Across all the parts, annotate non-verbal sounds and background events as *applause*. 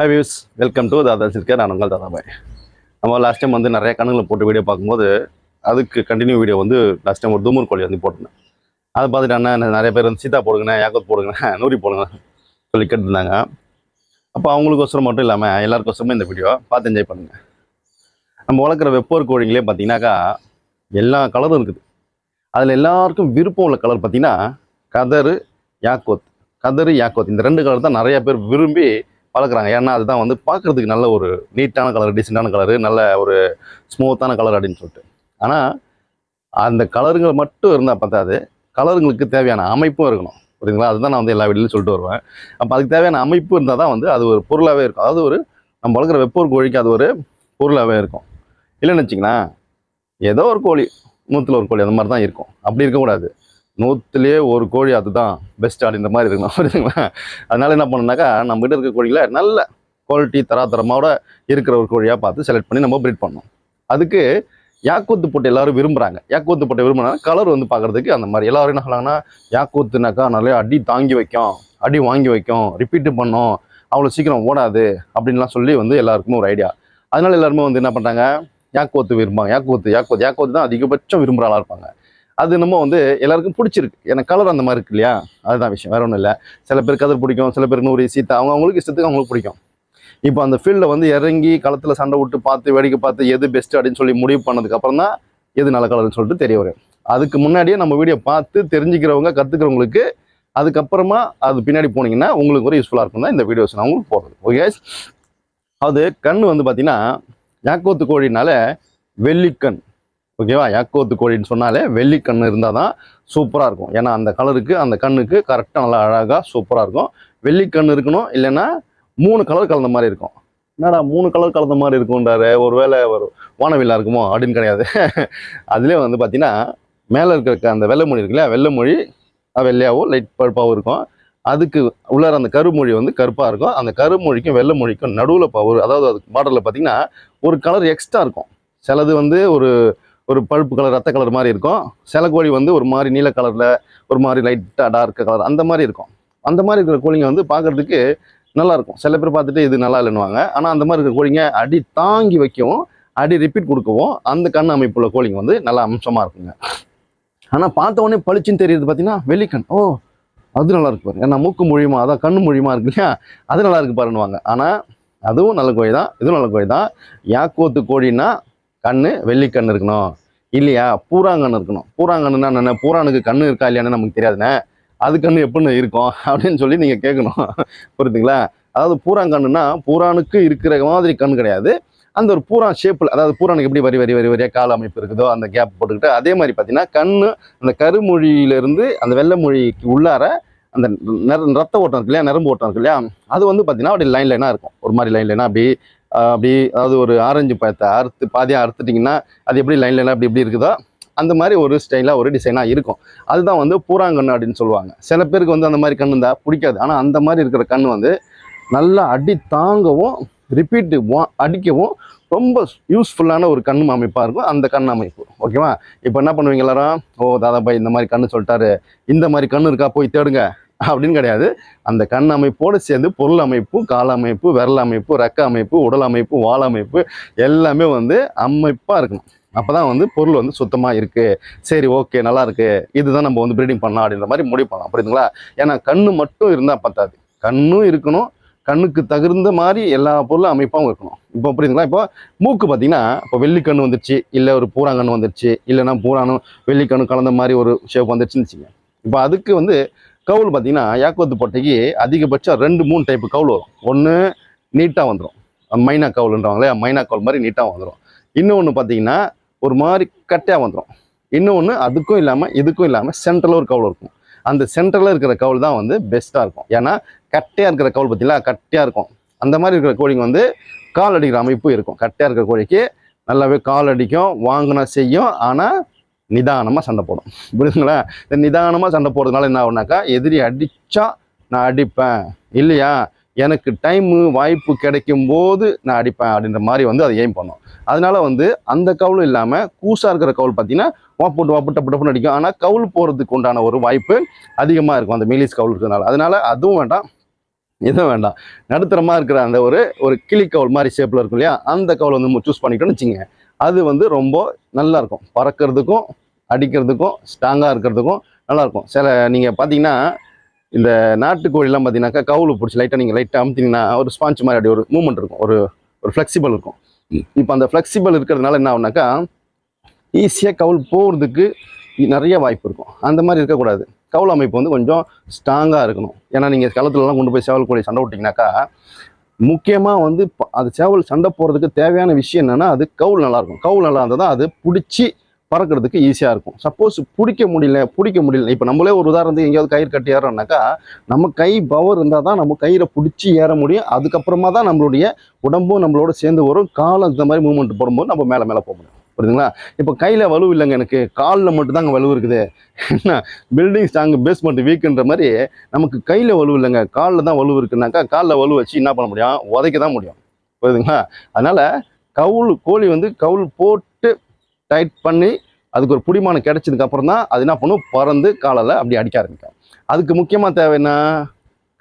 Hi views welcome to Dada சிற்கர் நான் உங்கள் தாதாபாய் நம்ம லாஸ்ட் டைம் வந்து நிறைய கணக்குல போட்டு வீடியோ பார்க்கும்போது அதுக்கு கண்டினியூ வீடியோ வந்து லாஸ்ட் டைம் ஒரு தூமூர் கோழி வந்து போட்டிருந்தேன். அதை பார்த்துட்டு அண்ணா நிறைய பேர் வந்து சீதா போடுங்கண்ணே யாக்கத் போடுங்கண்ணே நூறி போடுங்க சொல்லி கேட்டிருந்தாங்க. அப்போ அவங்களுக்கோசரம் மட்டும் இல்லாமல் எல்லாருக்கோசரமும் இந்த வீடியோ பார்த்து என்ஜாய் பண்ணுங்க. நம்ம வளர்க்குற வெப்போர் கோழிங்களே பார்த்தீங்கன்னாக்கா எல்லா கலரும் இருக்குது. அதில் எல்லாருக்கும் விருப்பம் உள்ள கலர் பார்த்தீங்கன்னா கதரு யாக்கோத் கதரு யாக்கோத் இந்த ரெண்டு கலர் தான் நிறைய பேர் விரும்பி வளர்க்குறாங்க. ஏன்னா அதுதான் வந்து பார்க்குறதுக்கு நல்ல ஒரு நீட்டான கலர் டீசெண்டான கலரு நல்ல ஒரு ஸ்மூத்தான கலர் அப்படின்னு சொல்லிட்டு. ஆனால் அந்த கலருங்கள் மட்டும் இருந்தால் பத்தாது. கலருங்களுக்கு தேவையான அமைப்பும் இருக்கணும். புரியுதுங்களா? அதுதான் நான் வந்து எல்லா வீட்லையும் சொல்லிட்டு வருவேன். அப்போ அதுக்கு தேவையான அமைப்பு இருந்தால் தான் வந்து அது ஒரு பொருளாகவே இருக்கும். அதாவது ஒரு நம்ம வளர்க்குற வெப்போர் கோழிக்கு அது ஒரு பொருளாகவே இருக்கும். இல்லைன்னு வச்சிங்கன்னா ஏதோ ஒரு கோழி நூற்றுல ஒரு கோழி அந்த மாதிரி தான் இருக்கும். அப்படி இருக்கக்கூடாது. நூற்றுலேயே ஒரு கோழி அதுதான் பெஸ்ட் அப்படின்ற மாதிரி இருக்கணும். புரியுதுங்களா அதனால என்ன பண்ணுனாக்கா நம்ம கிட்ட இருக்க கோழிகளை நல்ல குவாலிட்டி தராதரமோட இருக்கிற ஒரு கோழியாக பார்த்து செலக்ட் பண்ணி நம்ம ப்ரீட் பண்ணோம் அதுக்கு யாக்கூத்து போட்டு எல்லாரும் விரும்புகிறாங்க யாக்கூத்து போட்டு விரும்புனா கலர் வந்து பார்க்குறதுக்கு அந்த மாதிரி. எல்லாரும் என்ன சொல்கிறாங்கன்னா யாக்கூத்துனாக்கா நிறைய அடி தாங்கி வைக்கும் அடி வாங்கி வைக்கும் ரிப்பீட்டு பண்ணோம் அவ்வளோ சீக்கிரம் ஓடாது அப்படின்லாம் சொல்லி வந்து எல்லாருக்குமே ஒரு ஐடியா அதனால எல்லாருமே வந்து என்ன பண்ணுறாங்க யாக்கோத்து விரும்பாங்க யாக்கோத்து யாக்கோத்து யாக்கோத்து தான் அதிகபட்சம் விரும்புகிற ஆளாக இருப்பாங்க. அது நம்ம வந்து எல்லாருக்கும் பிடிச்சிருக்கு. எனக்கு கலர் அந்த மாதிரி இருக்கு இல்லையா? அதுதான் விஷயம். வேற ஒன்றும் இல்லை. சில பேர் கதர் பிடிக்கும் சில பேருக்கு நூறு சீத்தா அவங்க அவங்களுக்கு இஷ்டத்துக்கு அவங்களுக்கு பிடிக்கும். இப்போ அந்த ஃபீல்டில் வந்து இறங்கி களத்தில் சண்டை விட்டு பார்த்து வேடிக்கை பார்த்து எது பெஸ்ட் அப்படின்னு சொல்லி முடிவு பண்ணதுக்கப்புறம் தான் எது நல்ல கலர்னு சொல்லிட்டு தெரிய வரும். அதுக்கு முன்னாடியே நம்ம வீடியோ பார்த்து தெரிஞ்சுக்கிறவங்க கற்றுக்கிறவங்களுக்கு அதுக்கப்புறமா அது பின்னாடி போனீங்கன்னா உங்களுக்கு ஒரு யூஸ்ஃபுல்லாக இருக்கும் தான் இந்த வீடியோஸ் நான் உங்களுக்கு போடுறது. ஓகே அது கண் வந்து பார்த்தீங்கன்னா யாக்கோத்து கோழினால வெள்ளிக்கண். ஓகேவா? யாக்கோத்து கோழின்னு சொன்னாலே வெள்ளிக்கண் இருந்தால் தான் சூப்பராக இருக்கும். ஏன்னா அந்த கலருக்கு அந்த கண்ணுக்கு கரெக்டாக நல்லா அழகாக சூப்பராக இருக்கும். வெள்ளிக்கண் இருக்கணும் இல்லைன்னா மூணு கலர் கலந்த மாதிரி இருக்கும். என்னடா மூணு கலர் கலந்த மாதிரி இருக்கும்ன்றாரு. ஒருவேளை ஒரு வானவில்லா இருக்குமோ? அப்படின்னு கிடையாது. *laughs* அதுலேயே வந்து பார்த்தீங்கன்னா மேலே இருக்கிற அந்த வெள்ளை மொழி இருக்குல்ல வெள்ளை மொழி வெள்ளையாகவும் லைட் பழுப்பாகவும் இருக்கும். அதுக்கு உள்ளார அந்த கருமொழி வந்து கருப்பாக இருக்கும். அந்த கருமொழிக்கும் வெள்ளை மொழிக்கும் நடுவில் ஒரு அதாவது அது பார்டரில் பார்த்தீங்கன்னா ஒரு கலர் எக்ஸ்ட்ரா இருக்கும். சிலது வந்து ஒரு ஒரு பழுப்பு கலர் ரத்த கலர் மாதிரி இருக்கும். சில கோழி வந்து ஒரு மாதிரி நீல கலரில் ஒரு மாதிரி லைட்டாக டார்க் கலர் அந்த மாதிரி இருக்கும். அந்த மாதிரி இருக்கிற கோழிங்க வந்து பார்க்கறதுக்கு நல்லாயிருக்கும் சில பேர் பார்த்துட்டு இது நல்லா இல்லைன்னுவாங்க. ஆனால் அந்த மாதிரி இருக்கிற கோழிங்க அடி தாங்கி வைக்கவும் அடி ரிப்பீட் கொடுக்கவும் அந்த கண் அமைப்புள்ள கோழிங்க வந்து நல்லா அம்சமாக இருக்குங்க. ஆனால் பார்த்த உடனே பளிச்சுன்னு தெரியுது பார்த்தீங்கன்னா வெள்ளிக்கண். ஓ அது நல்லா இருக்கு பாரு. ஏன்னா மூக்கு மொழியுமா அதான் கண்ணு மொழியுமா இருக்கு இல்லையா? அது நல்லா இருக்கு பாருன்னுவாங்க. ஆனால் அதுவும் நல்ல கோழி தான் இதுவும் நல்ல கோழி தான் யாக்கோத்து கோழின்னா கண்ணு வெள்ளிக்கண் இருக்கணும். இல்லையா? பூராங்கன்னு இருக்கணும். பூராங்கண்ணுனா என்ன பூரானுக்கு கண்ணு இருக்கா இல்லையான்னு நமக்கு தெரியாதுண்ணே. அது கண்ணு எப்படின்னு இருக்கும்? அப்படின்னு சொல்லி நீங்கள் கேட்கணும். புரியுதுங்களா அதாவது பூராங்கண்ணுனா பூரானுக்கு இருக்கிற மாதிரி கண் கிடையாது. அந்த ஒரு பூரா ஷேப்பில் அதாவது பூரானுக்கு எப்படி வரி வரி வரி வரியாக கால அமைப்பு இருக்குதோ அந்த கேப் போட்டுக்கிட்டு அதே மாதிரி பார்த்தீங்கன்னா கண் அந்த கருமொழியிலிருந்து அந்த வெள்ளை மொழிக்கு உள்ளார அந்த நிற ரத்த ஓட்டம் இருக்கு இல்லையா? நரம்பு ஓட்டம் இருக்கு இல்லையா? அது வந்து பார்த்தீங்கன்னா அப்படி லைன் லைனாக இருக்கும். ஒரு மாதிரி லைன் லைனாக அப்படி அப்படி அதாவது ஒரு ஆரஞ்சு பழத்தை அறுத்து பாதியாக அறுத்துட்டிங்கன்னா அது எப்படி லைன் லைனாக அப்படி எப்படி இருக்குதோ அந்த மாதிரி ஒரு ஸ்டைலாக ஒரு டிசைனாக இருக்கும். அதுதான் வந்து பூராங்கண்ணு அப்படின்னு சொல்லுவாங்க. சில பேருக்கு வந்து அந்த மாதிரி கண்ணு இருந்தால் பிடிக்காது. ஆனால் அந்த மாதிரி இருக்கிற கண் வந்து நல்லா அடி தாங்கவும் ரிப்பீட்டு அடிக்கவும் ரொம்ப யூஸ்ஃபுல்லான ஒரு கண் அமைப்பாக இருக்கும். அந்த கண் அமைப்பு. ஓகேவா இப்போ என்ன பண்ணுவீங்க எல்லாரும்? ஓ தாதாபாய் இந்த மாதிரி கண்ணு சொல்லிட்டாரு. இந்த மாதிரி கண் இருக்கா? போய் தேடுங்க. அப்படின்னு கிடையாது. அந்த கண் அமைப்போடு சேர்ந்து பொருள் அமைப்பு கால அமைப்பு விரல் அமைப்பு ரெக்க அமைப்பு உடல் அமைப்பு வால் அமைப்பு எல்லாமே வந்து அமைப்பாக இருக்கணும். அப்போ தான் வந்து பொருள் வந்து சுத்தமாக இருக்குது சரி ஓகே நல்லா இருக்குது இதுதான் நம்ம வந்து ப்ரீடிங் பண்ணலாம் அப்படின்ற மாதிரி முடிவு பண்ணலாம். புரியுதுங்களா? ஏன்னா கண்ணு மட்டும் இருந்தால் பத்தாது. கண்ணும் இருக்கணும். கண்ணுக்கு தகுந்த மாதிரி எல்லா பொருளும் அமைப்பாகவும் இருக்கணும். இப்போ புரியுதுங்களா? இப்போ மூக்கு பார்த்தீங்கன்னா இப்போ வெள்ளிக்கண்ணு வந்துருச்சு. இல்லை ஒரு பூராங்கண்ணு வந்துருச்சு. இல்லைன்னா பூரானும் வெள்ளிக்கண்ணு கலந்த மாதிரி ஒரு ஷேப் வந்துருச்சுன்னு வச்சுங்க இப்போ அதுக்கு வந்து கவுல் பார்த்தீங்கன்னா யாக்கோத்து பொட்டைக்கு அதிகபட்சம் ரெண்டு மூணு டைப்பு கவுல் வரும். ஒன்று நீட்டாக வந்துடும் மைனா கவுலுன்றவாங்களே மைனா கவுல் மாதிரி நீட்டாக வந்துடும் இன்னொன்று பார்த்தீங்கன்னா ஒரு மாதிரி கட்டையாக வந்துடும் இன்னொன்று அதுக்கும் இல்லாமல் இதுக்கும் இல்லாமல் சென்ட்ரலில் ஒரு கவுல் இருக்கும். அந்த சென்ட்ரலில் இருக்கிற கவுல் தான் வந்து பெஸ்ட்டாக இருக்கும். ஏன்னா கட்டையாக இருக்கிற கவுல் பார்த்தீங்களா? கட்டையாக இருக்கும். அந்த மாதிரி இருக்கிற கோழிங்க வந்து கால் அடிக்கிற அமைப்பு இருக்கும். கட்டையாக இருக்கிற கோழிக்கு நல்லாவே கால் அடிக்கும் வாங்கினா செய்யும். ஆனால் நிதானமாக சண்டை போடும். புரியுதுங்களா? இந்த நிதானமாக சண்டை போடுறதுனால என்ன ஆகுனாக்கா எதிரி அடித்தா நான் அடிப்பேன். இல்லையா? எனக்கு டைமு வாய்ப்பு கிடைக்கும் போது நான் அடிப்பேன் அப்படின்ற மாதிரி வந்து அதை எய்ம் பண்ணும். அதனால வந்து அந்த கவுலும் இல்லாமல் கூசாக இருக்கிற கவுல் பார்த்தீங்கன்னா வா போட்டு வா போட்டு டப்புன்னு அடிக்கும். ஆனால் கவுல் போகிறதுக்கு உண்டான ஒரு வாய்ப்பு அதிகமாக இருக்கும் அந்த மீலிஸ் கவுல் இருக்கிறதுனால. அதனால அதுவும் வேண்டாம் எதுவும் வேண்டாம். நடுத்தரமாக இருக்கிற அந்த ஒரு ஒரு கிளி கவுல் மாதிரி ஷேப்பில் இருக்கும் இல்லையா? அந்த கவுல் வந்து சூஸ் பண்ணிட்டோம்னு வச்சுங்க அது வந்து ரொம்ப நல்லா இருக்கும். பறக்கிறதுக்கும் அடிக்கிறதுக்கும் ஸ்ட்ராங்காக இருக்கிறதுக்கும் நல்லா இருக்கும் சில நீங்கள் பார்த்தீங்கன்னா இந்த நாட்டுக்கோழிலாம் பார்த்தீங்கன்னாக்கா கவுல் பிடிச்சி லைட்டாக நீங்கள் லைட்டாக அமுத்தினீங்கன்னா ஒரு ஸ்பாஞ்ச் மாதிரி அப்படி ஒரு மூமெண்ட் இருக்கும். ஒரு ஒரு ஃப்ளெக்சிபிள் இருக்கும். இப்போ அந்த ஃப்ளெக்சிபிள் இருக்கிறதுனால என்ன ஆகுனாக்கா ஈஸியாக கவுல் போகிறதுக்கு நிறைய வாய்ப்பு இருக்கும். அந்த மாதிரி இருக்கக்கூடாது. கவுல் அமைப்பு வந்து கொஞ்சம் ஸ்ட்ராங்காக இருக்கணும். ஏன்னா நீங்கள் களத்துலலாம் கொண்டு போய் சேவல் கோழி சண்டை விட்டிங்கனாக்கா முக்கியமாக வந்து அது சேவல் சண்டை போகிறதுக்கு தேவையான விஷயம் என்னென்னா அது கவுல் நல்லாயிருக்கும். கவுல் நல்லா இருந்தால் தான் அது பிடிச்சி பறக்கிறதுக்கு ஈஸியாக இருக்கும். சப்போஸ் பிடிக்க முடியல பிடிக்க முடியல. இப்போ நம்மளே ஒரு உதாரணத்துக்கு எங்கேயாவது கயிறு கட்டி ஏறோம்னாக்கா நம்ம கை பவர் இருந்தால் தான் நம்ம கயிறை பிடிச்சி ஏற முடியும். அதுக்கப்புறமா தான் நம்மளுடைய உடம்பும் நம்மளோட சேர்ந்து வரும். காலம் இந்த மாதிரி மூவ்மெண்ட் போடும்போது நம்ம மேலே மேலே போக முடியும். புரியுதுங்களா? இப்போ கையில் வலு இல்லைங்க எனக்கு. காலில் மட்டும்தாங்க வலு இருக்குது. என்ன? பில்டிங் ஸ்ட்ராங் பேஸ்மெண்ட் வீக்குன்ற மாதிரி நமக்கு கையில் வலு இல்லைங்க. காலில் தான் வலு இருக்குனாக்கா காலில் வலு வச்சு என்ன பண்ண முடியும்? உதைக்க தான் முடியும். புரியுதுங்களா? அதனால் கவுள் கோழி வந்து கவுள் போட்டு டைட் பண்ணி அதுக்கு ஒரு பிடிமானம் கிடைச்சதுக்கு அப்புறம் தான் அது என்ன பண்ணும்? பறந்து காலால் அப்படி அடிக்க ஆரம்பிக்கும். அதுக்கு முக்கியமாக தேவை என்ன?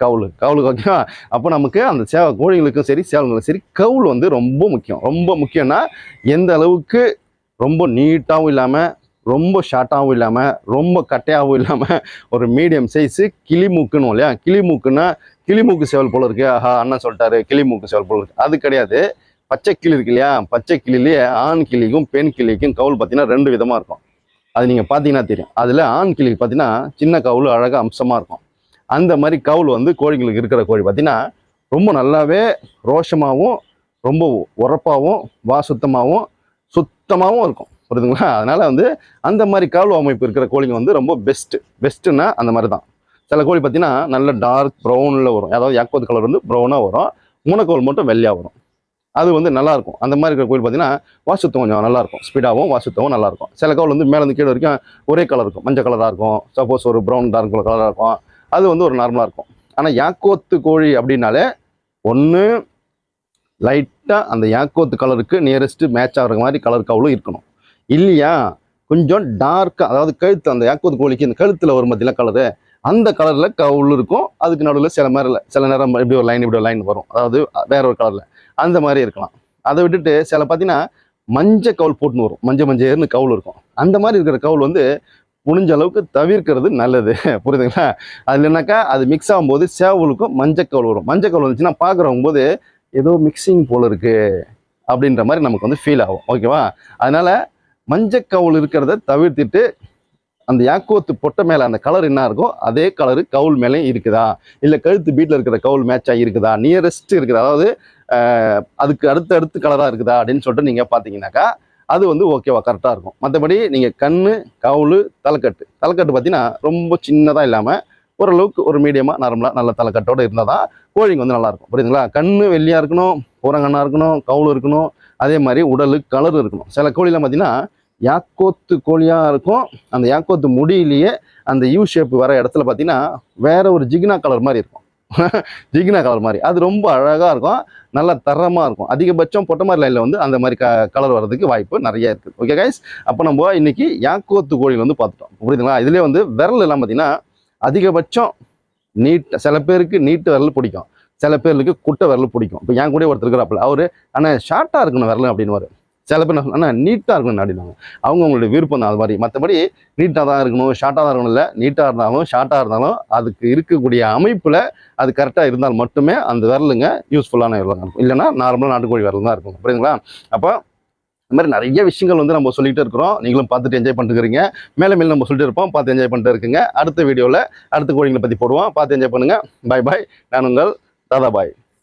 கவுள் கவுள் ஓகேவா அப்போ நமக்கு அந்த சேவை கோழிகளுக்கும் சரி சேவல்களுக்கும் சரி கவுள் வந்து ரொம்ப முக்கியம். ரொம்ப முக்கியம்னா எந்த அளவுக்கு ரொம்ப நீட்டாகவும் இல்லாமல் ரொம்ப ஷார்ட்டாகவும் இல்லாமல் ரொம்ப கட்டையாகவும் இல்லாமல் ஒரு மீடியம் சைஸு கிளிமூக்குன்னு இல்லையா? கிளிமூக்குன்னா கிளிமூக்கு சேவல் போல இருக்குது ஆஹா அண்ணன் சொல்லிட்டாரு கிளிமூக்கு சேவல் போல இருக்குது அது கிடையாது. பச்சை கிளி இருக்கு இல்லையா? பச்சை கிளிலேயே ஆண் கிளிக்கும் பெண் கிளிக்கும் கவுல் பார்த்தீங்கன்னா ரெண்டு விதமாக இருக்கும். அது நீங்கள் பார்த்தீங்கன்னா தெரியும். அதில் ஆண் கிளி பார்த்தீங்கன்னா சின்ன கவுல் அழகாக அம்சமாக இருக்கும். அந்த மாதிரி கவுல் வந்து கோழிங்களுக்கு இருக்கிற கோழி பார்த்தீங்கன்னா ரொம்ப நல்லாவே ரோஷமாகவும் ரொம்ப உரப்பாகவும் வா சுத்தமாகவும் சுத்தமாகவும் இருக்கும். புரியுதுங்களா? அதனால் வந்து அந்த மாதிரி கவுல் அமைப்பு இருக்கிற கோழிங்க வந்து ரொம்ப பெஸ்ட்டு பெஸ்ட்டுன்னா அந்த மாதிரி தான். சில கோழி பார்த்தீங்கன்னா நல்ல டார்க் ப்ரௌனில் வரும். அதாவது யாக்கோத்து கலர் வந்து ப்ரௌனாக வரும். மூணக்கோல் மட்டும் வெள்ளையாக வரும். அது வந்து நல்லாயிருக்கும். அந்த மாதிரி இருக்கிற கோயில் பார்த்தீங்கன்னா வாசுத்தம் கொஞ்சம் நல்லாயிருக்கும். ஸ்பீடாகவும் வாசுத்தவும் நல்லாயிருக்கும். சில கவுல் வந்து மேலேருந்து கீழே வரைக்கும் ஒரே கலர் இருக்கும். மஞ்சள் கலராக இருக்கும். சப்போஸ் ஒரு ப்ரௌன் டார்க் கலராக இருக்கும். அது வந்து ஒரு நார்மலாக இருக்கும். ஆனால் யாக்கோத்து கோழி அப்படின்னாலே ஒன்று லைட்டாக அந்த யாக்கோத்து கலருக்கு நியரஸ்ட்டு மேட்ச் ஆகிற மாதிரி கலர் கவுளும் இருக்கணும். இல்லையா? கொஞ்சம் டார்க்காக அதாவது கழுத்து அந்த யாக்கோத்து கோழிக்கு இந்த கழுத்தில் வரும் பார்த்தீங்கன்னா கலரு அந்த கலரில் கவுள் இருக்கும். அதுக்கு நடுவில் சில நேரம் சில நேரம் இப்படி ஒரு லைன் இப்படி ஒரு லைன் வரும். அதாவது வேற ஒரு கலரில் அந்த மாதிரி இருக்கலாம். அதை விட்டுட்டு சில பார்த்தீங்கன்னா மஞ்சள் கவுல் போட்டுன்னு வரும். மஞ்சள் மஞ்சள்னு கவுல் இருக்கும். அந்த மாதிரி இருக்கிற கவுல் வந்து முடிஞ்ச அளவுக்கு தவிர்க்கிறது நல்லது. *laughs* புரியுதுங்களா? அது என்னக்கா? அது மிக்ஸ் ஆகும்போது சேவலுக்கும் மஞ்சக்கவுல் வரும். மஞ்சள் கவுல் வந்துச்சுன்னா பார்க்குறவங்க போது ஏதோ மிக்சிங் போல் இருக்குது அப்படின்ற மாதிரி நமக்கு வந்து ஃபீல் ஆகும். ஓகேவா அதனால் மஞ்சள் கவுல் இருக்கிறத தவிர்த்துட்டு அந்த யாக்கோத்து பொட்டை மேலே அந்த கலர் என்ன இருக்கோ அதே கலரு கவுல் மேலேயும் இருக்குதா? இல்லை கழுத்து பீட்டில் இருக்கிற கவுல் மேட்சாக இருக்குதா? நியரஸ்ட் இருக்குதா அதாவது அதுக்கு அடுத்து அடுத்து கலராக இருக்குதா? அப்படின்னு சொல்லிட்டு நீங்கள் பார்த்தீங்கன்னாக்கா அது வந்து ஓகேவா கரெக்டாக இருக்கும். மற்றபடி நீங்கள் கண் கவுளு தலைக்கட்டு. தலைக்கட்டு பார்த்தீங்கன்னா ரொம்ப சின்னதாக இல்லாமல் ஓரளவுக்கு ஒரு மீடியமாக நார்மலாக நல்ல தலைக்கட்டோடு இருந்தால் தான் கோழிங்க வந்து நல்லாயிருக்கும் புரியுதுங்களா? கண் வெள்ளியாக இருக்கணும் பூரங்கண்ணா இருக்கணும் கவுளு இருக்கணும் அதே மாதிரி உடலு கலர் இருக்கணும். சில கோழிலாம் பார்த்தீங்கன்னா யாக்கோத்து கோழியாக இருக்கும். அந்த யாக்கோத்து முடியிலேயே அந்த யூ ஷேப் வர இடத்துல பார்த்தீங்கன்னா வேற ஒரு ஜிக்னா கலர் மாதிரி இருக்கும். *laughs* ஜிகினா கலர் மாதிரி. அது ரொம்ப அழகாக இருக்கும். நல்லா தரமாக இருக்கும். அதிகபட்சம் பொட்டமாரி லைனில் வந்து அந்த மாதிரி க கலர் வர்றதுக்கு வாய்ப்பு நிறைய இருக்குது ஓகே கைஸ் அப்போ நம்ம இன்றைக்கி யாக்கோத்து கோழியில் வந்து பார்த்துட்டோம். புரியுதுங்களா? இதுலேயே வந்து விரல் எல்லாம் பார்த்தீங்கன்னா அதிகபட்சம் நீட் சில பேருக்கு நீட்டு விரல் பிடிக்கும். சில பேருக்கு குட்டை விரல் பிடிக்கும். இப்போ என் கூட ஒருத்தர் இருக்கிறாப்புல. அவர் ஆனால் ஷார்ட்டாக இருக்கணும் விரல் அப்படின்னு சில பேர் என்ன ஆனால் நீட்டாக இருக்கணும் அப்படின்னாங்க அவங்க அவங்களுடைய விருப்பம் தான். அது மாதிரி மற்றபடி நீட்டாக தான் இருக்கணும் ஷார்ட்டாக தான் இருக்கணும் இல்லை. நீட்டாக இருந்தாலும் ஷார்ட்டாக இருந்தாலும் அதுக்கு இருக்கக்கூடிய அமைப்பில் அது கரெக்டாக இருந்தால் மட்டுமே அந்த விரலுங்க யூஸ்ஃபுல்லான விரலாக இருக்கும். இல்லைனா நார்மலாக நாட்டுக்கோழி விரல் தான் இருக்கும். புரியுதுங்களா? அப்போ இந்த மாதிரி நிறைய விஷயங்கள் வந்து நம்ம சொல்லிகிட்டு இருக்கிறோம். நீங்களும் பார்த்துட்டு என்ஜாய் பண்ணிட்டுருக்கீங்க மேலே மேலே நம்ம சொல்லிட்டு இருப்போம். பார்த்து என்ஜாய் பண்ணிட்டு இருக்குங்க. அடுத்த வீடியோவில் அடுத்த கோழிங்களை பற்றி போடுவோம். பார்த்து என்ஜாய் பண்ணுங்கள் பாய் பாய் நான் உங்கள் தாதா பாய்.